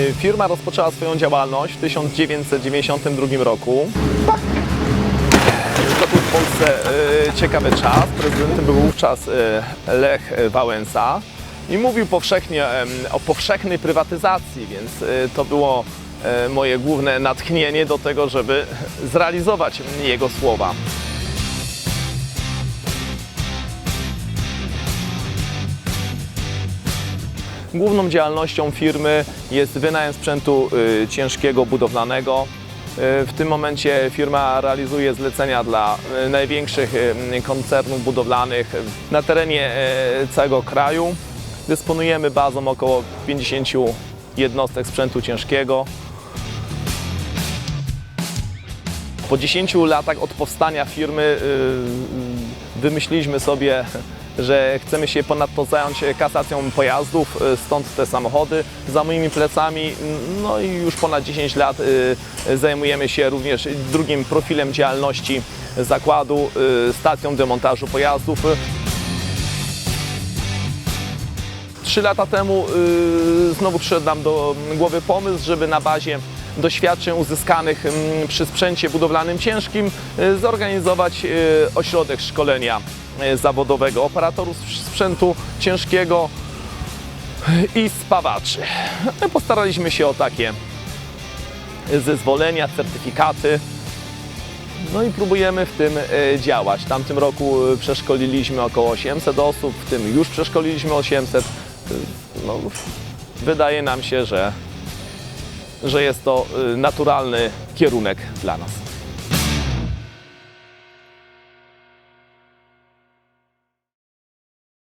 Y, Firma rozpoczęła swoją działalność w 1992 roku. To był w Polsce y, ciekawy czas. Prezydentem był wówczas y, Lech Wałęsa i mówił powszechnie o powszechnej prywatyzacji, więc to było moje główne natchnienie do tego, żeby zrealizować jego słowa. Główną działalnością firmy jest wynajem sprzętu y, ciężkiego budowlanego. Y, W tym momencie firma realizuje zlecenia dla y, największych koncernów budowlanych na terenie całego kraju. Dysponujemy bazą około 50 jednostek sprzętu ciężkiego. Po 10 latach od powstania firmy y, wymyśliliśmy sobie, że chcemy się ponadto zająć kasacją pojazdów, y, stąd te samochody za moimi plecami. No i już ponad 10 lat y, zajmujemy się również drugim profilem działalności zakładu, y, stacją demontażu pojazdów. Trzy lata temu y, znowu przyszedł nam do głowy pomysł, żeby na bazie doświadczeń uzyskanych mm, przy sprzęcie budowlanym ciężkim y, zorganizować y, ośrodek szkolenia y, zawodowego operatorów sprzętu ciężkiego i spawaczy. My postaraliśmy się o takie zezwolenia, certyfikaty. No i próbujemy w tym e, działać. W tamtym roku e, przeszkoliliśmy około 800 osób, w tym już przeszkoliliśmy 800. E, No, wydaje nam się, że, że jest to e, naturalny kierunek dla nas.